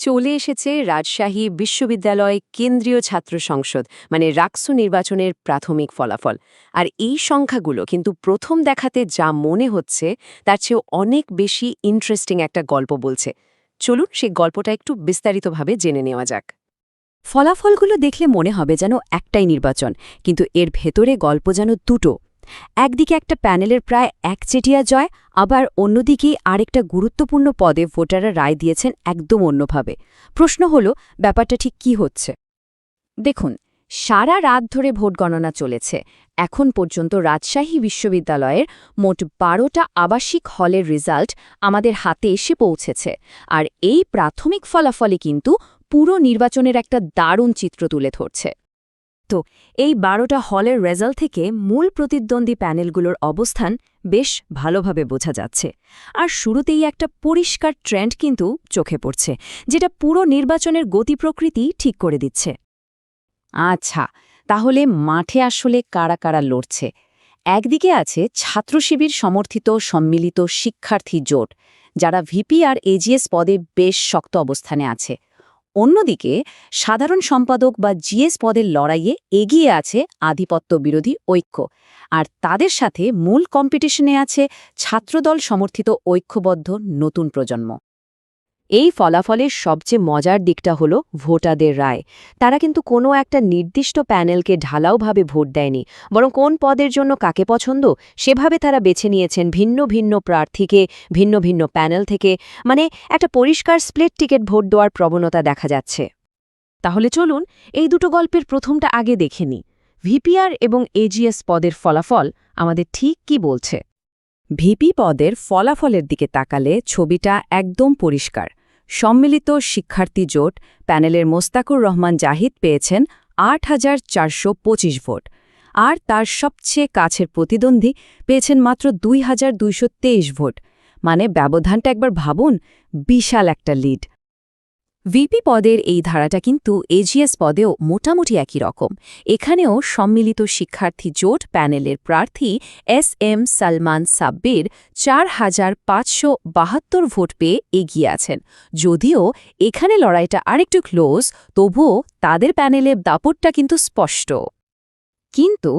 চলে এসেছে রাজশাহী বিশ্ববিদ্যালয় কেন্দ্রীয় ছাত্র সংসদ মানে রাকসু নির্বাচনের প্রাথমিক ফলাফল। আর এই সংখ্যাগুলো কিন্তু প্রথম দেখাতে যা মনে হচ্ছে, তার চেয়েও অনেক বেশি ইন্টারেস্টিং একটা গল্প বলছে। চলুন সেই গল্পটা একটু বিস্তারিতভাবে জেনে নেওয়া যাক। ফলাফলগুলো দেখলে মনে হবে যেন একটাই নির্বাচন, কিন্তু এর ভেতরে গল্প যেন দুটো। একদিকে একটা প্যানেলের প্রায় একচেটিয়া জয়, আবার অন্যদিকে আরেকটা গুরুত্বপূর্ণ পদে ভোটাররা রায় দিয়েছেন একদম অন্যভাবে। প্রশ্ন হল, ব্যাপারটা ঠিক কি হচ্ছে? দেখুন, সারা রাত ধরে ভোট গণনা চলেছে। এখন পর্যন্ত রাজশাহী বিশ্ববিদ্যালয়ের মোট বারোটা আবাসিক হলের রেজাল্ট আমাদের হাতে এসে পৌঁছেছে। আর এই প্রাথমিক ফলাফলে কিন্তু পুরো নির্বাচনের একটা দারুণ চিত্র তুলে ধরছে। তো এই বারোটা হলের রেজাল্ট থেকে মূল প্রতিদ্বন্দ্বী প্যানেলগুলোর অবস্থান বেশ ভালোভাবে বোঝা যাচ্ছে। আর শুরুতেই একটা পরিষ্কার ট্রেন্ড কিন্তু চোখে পড়ছে, যেটা পুরো নির্বাচনের গতি প্রকৃতি ঠিক করে দিচ্ছে। আচ্ছা তাহলে মাঠে আসলে কারা কারা লড়ছে? একদিকে আছে ছাত্র শিবির সমর্থিত সম্মিলিত শিক্ষার্থী জোট, যারা ভিপি আর এজিএস পদে বেশ শক্ত অবস্থানে আছে। অন্যদিকে, সাধারণ সম্পাদক বা জিএস পদের লড়াইয়ে এগিয়ে আছে আধিপত্য বিরোধী ঐক্য। আর তাদের সাথে মূল কম্পিটিশনে আছে ছাত্রদল সমর্থিত ঐক্যবদ্ধ নতুন প্রজন্ম। এই ফলাফলের সবচেয়ে মজার দিকটা হল ভোটারদের রায়। তারা কিন্তু কোনো একটা নির্দিষ্ট প্যানেলকে ঢালাওভাবে ভোট দেয়নি, বরং কোন পদের জন্য কাকে পছন্দ, সেভাবে তারা বেছে নিয়েছেন ভিন্ন ভিন্ন প্রার্থীকে, ভিন্ন ভিন্ন প্যানেল থেকে মানে একটা পরিষ্কার স্প্লিট টিকিট ভোট দেওয়ার প্রবণতা দেখা যাচ্ছে। তাহলে চলুন এই দুটো গল্পের প্রথমটা আগে দেখে নিই। ভিপিআর এবং এজিএস পদের ফলাফল আমাদের ঠিক কি বলছে? ভিপি পদের ফলাফলের দিকে তাকালে ছবিটা একদম পরিষ্কার। সম্মিলিত শিক্ষার্থী জোট প্যানেলের মোস্তাকুর রহমান জাহিদ পেয়েছেন আট হাজার চারশো পঁচিশ ভোট। আর তার সবচেয়ে কাছের প্রতিদ্বন্দ্বী পেয়েছেন মাত্র দুই হাজার দুইশো তেইশ ভোট। মানে ব্যবধানটা একবার ভাবুন, বিশাল একটা লিড। ভিপি পদের এই ধারাটা কিন্তু এজিএস পদেও মোটামুটি একই রকম। এখানেও সম্মিলিত শিক্ষার্থী জোট প্যানেলের প্রার্থী এস এম সালমান সাব্বির চার হাজার পাঁচশো বাহাত্তর ভোট পেয়ে এগিয়ে আছেন। যদিও এখানে লড়াইটা আরেকটু ক্লোজ, তবুও তাদের প্যানেলে দাপটটা কিন্তু স্পষ্ট। কিন্তু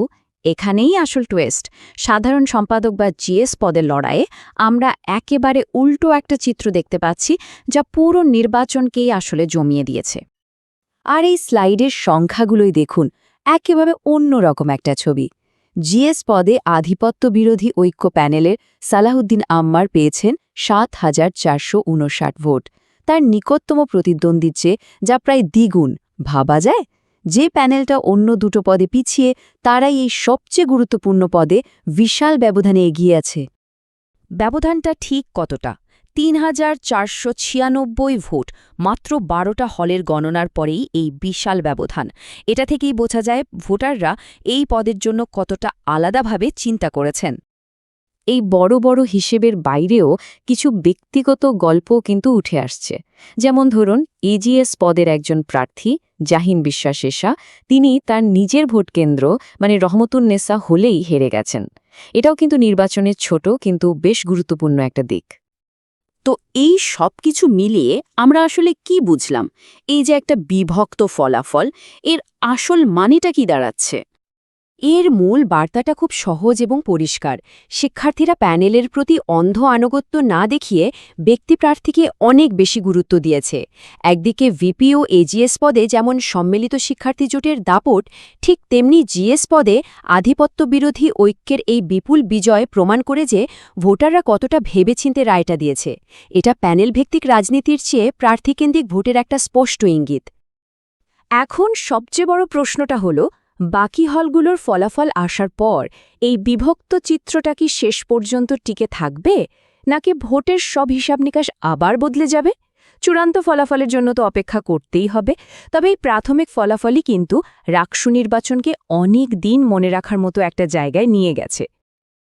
এখানেই আসল টুয়েস্ট সাধারণ সম্পাদক বা জিএস পদের লড়াইয়ে আমরা একেবারে উল্টো একটা চিত্র দেখতে পাচ্ছি যা পুরো নির্বাচনকেই আসলে জমিয়ে দিয়েছে। আর এই স্লাইডের সংখ্যাগুলোই দেখুন, একেবারে অন্যরকম একটা ছবি। জিএস পদে আধিপত্য বিরোধী ঐক্য প্যানেলের সালাহুদ্দিন আম্মার পেয়েছেন সাত হাজার চারশো উনষাট ভোট। তার নিকটতম প্রতিদ্বন্দ্বীর চেয়ে যা প্রায় দ্বিগুণ, ভাবা যায়? যে প্যানেলটা অন্য দুটো পদে পিছিয়ে তারাই এই সবচেয়ে গুরুত্বপূর্ণ পদে বিশাল ব্যবধানে এগিয়ে আছে। ব্যবধানটা ঠিক কতটা? তিন হাজার চারশো ছিয়ানব্বই ভোট, মাত্র বারোটা হলের গণনার পরেই এই বিশাল ব্যবধান। এটা থেকেই বোঝা যায় ভোটাররা এই পদের জন্য কতটা আলাদাভাবে চিন্তা করেছেন। এই বড় বড় হিসেবের বাইরেও কিছু ব্যক্তিগত গল্প কিন্তু উঠে আসছে। যেমন ধরুন এজিএস পদের একজন প্রার্থী, জাহিন বিশ্বাস এশা, তিনি তার নিজের ভোটকেন্দ্র মানে রহমতুন্নেসা হলেই হেরে গেছেন। এটাও কিন্তু নির্বাচনের ছোট কিন্তু বেশ গুরুত্বপূর্ণ একটা দিক। তো এই সব কিছু মিলিয়ে আমরা আসলে কি বুঝলাম? এই যে একটা বিভক্ত ফলাফল, এর আসল মানেটা কি দাঁড়াচ্ছে? এর মূল বার্তাটা খুব সহজ এবং পরিষ্কার। শিক্ষার্থীরা প্যানেলের প্রতি অন্ধ আনুগত্য না দেখিয়ে ব্যক্তি প্রার্থীকে অনেক বেশি গুরুত্ব দিয়েছে। একদিকে ভিপি ও এজিএস পদে যেমন সম্মিলিত শিক্ষার্থী জোটের দাপট, ঠিক তেমনি জিএস পদে আধিপত্য বিরোধী ঐক্যের এই বিপুল বিজয় প্রমাণ করে যে ভোটাররা কতটা ভেবেচিন্তে রায়টা দিয়েছে। এটা প্যানেল ভিত্তিক রাজনীতির চেয়ে প্রার্থীকেন্দ্রিক ভোটের একটা স্পষ্ট ইঙ্গিত। এখন সবচেয়ে বড় প্রশ্নটা হলো বাকি হলগুলোর ফলাফল আসার পর, এই বিভক্ত চিত্রটা কি শেষ পর্যন্ত টিকে থাকবে? নাকি ভোটের সব হিসাব নিকাশ আবার বদলে যাবে? চূড়ান্ত ফলাফলের জন্য তো অপেক্ষা করতেই হবে, তবে এই প্রাথমিক ফলাফলই কিন্তু রাকসু নির্বাচনকে অনেক দিন মনে রাখার মতো একটা জায়গায় নিয়ে গেছে।